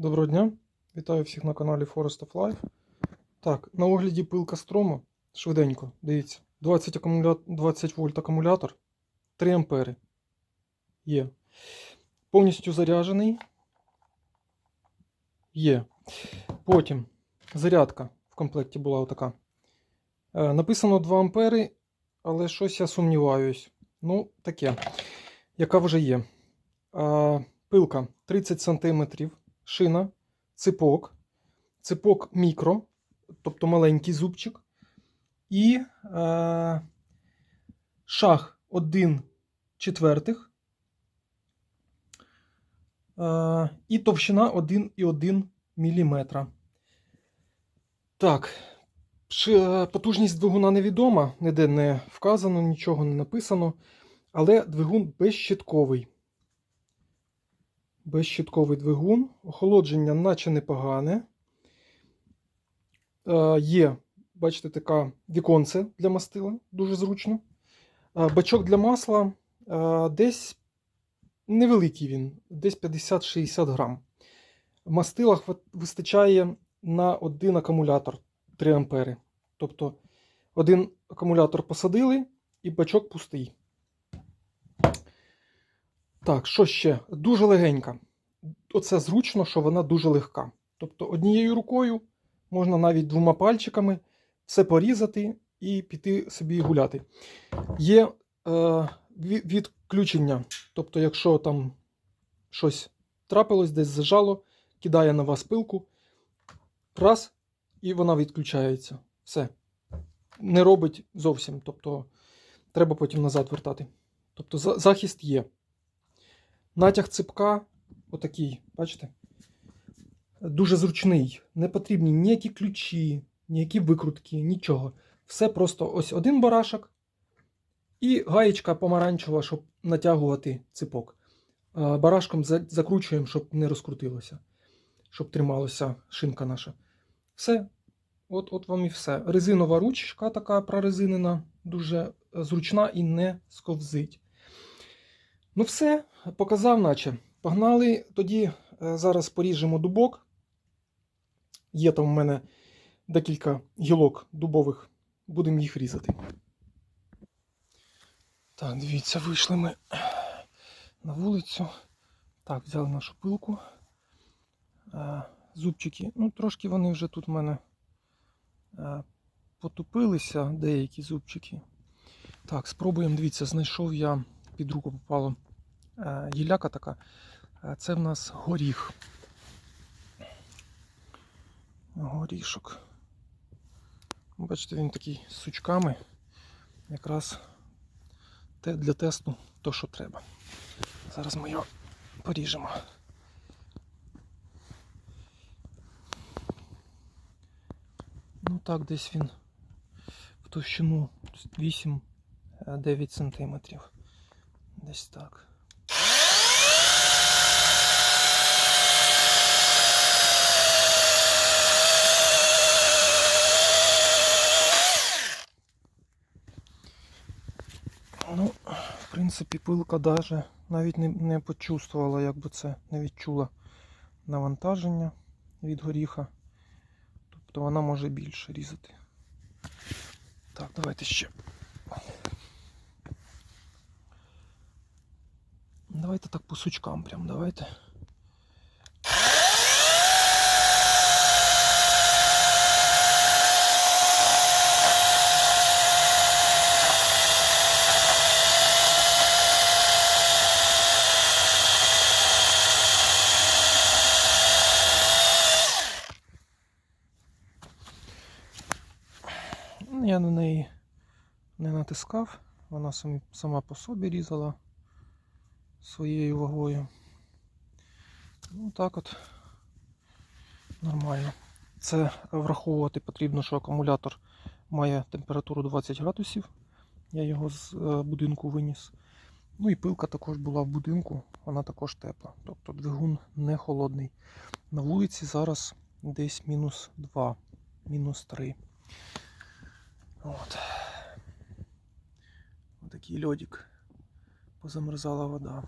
Доброго дня! Вітаю всіх на каналі Forest of Life. Так, на огляді пилка строму. Швиденько, дивіться. 20, акумуля... 20 вольт акумулятор, 3 ампери. Є. Повністю заряджений. Є. Потім зарядка в комплекті була отака. Е, написано 2 ампери, але щось я сумніваюсь. Ну, таке. Яка вже є. Е, пилка 30 см шина, ципок, ципок мікро, тобто маленький зубчик, і е, шаг 1 четвертих, е, і товщина 1,1 мм. Так, потужність двигуна невідома, ніде не вказано, нічого не написано, але двигун безщитковий безщитковий двигун. Охолодження наче непогане. Е, є, бачите, така віконце для мастила, дуже зручно. Е, бачок для масла е, десь невеликий він, десь 50-60 грам. Мастила вистачає на один акумулятор 3 ампери. Тобто один акумулятор посадили і бачок пустий. Так, що ще? Дуже легенька. Оце зручно, що вона дуже легка. Тобто однією рукою можна навіть двома пальчиками все порізати і піти собі гуляти. Є е, відключення. Тобто, якщо там щось трапилось, десь зажало, кидає на вас пилку, раз, і вона відключається. Все. Не робить зовсім. Тобто, треба потім назад вертати. Тобто, захист є. Натяг ципка отакий, бачите? Дуже зручний. Не потрібні ніякі ключі, ніякі викрутки, нічого. Все просто ось один барашок і гаєчка помаранчева, щоб натягувати ципок. Барашком закручуємо, щоб не розкрутилося, щоб трималася шинка наша. Все. От, от вам і все. Резинова ручка така прорезинена, дуже зручна і не сковзить. Ну, все, показав, наче. Погнали. Тоді е, зараз поріжемо дубок. Є там у мене декілька гілок дубових. Будемо їх різати. Так, дивіться, вийшли ми на вулицю. Так, взяли нашу пилку. Е, Зубчики. Ну, трошки вони вже тут в мене е, потупилися, деякі зубчики. Так, спробуємо, дивіться, знайшов я під руку попало е, гілляка така. Е, Це в нас горіх. Горішок. Бачите, він такий з сучками. Якраз для тесту то, що треба. Зараз ми його поріжемо. Ну так, десь він в товщину 8-9 сантиметрів. Десь так. Ну, в принципі, пилка даже навіть не, не почувствувала, як би це не відчула навантаження від горіха. Тобто вона може більше різати. Так, давайте ще. Давайте так по сучкам прям, давайте. Ну, Я на неї не натискав, вона сама по собі різала своєю вагою. Ну так от нормально. Це враховувати потрібно, що акумулятор має температуру 20 градусів. Я його з е, будинку виніс. Ну і пилка також була в будинку, вона також тепла. Тобто двигун не холодний. На вулиці зараз десь мінус 2, мінус 3. От. Отакий льодик. Позамерзала вода.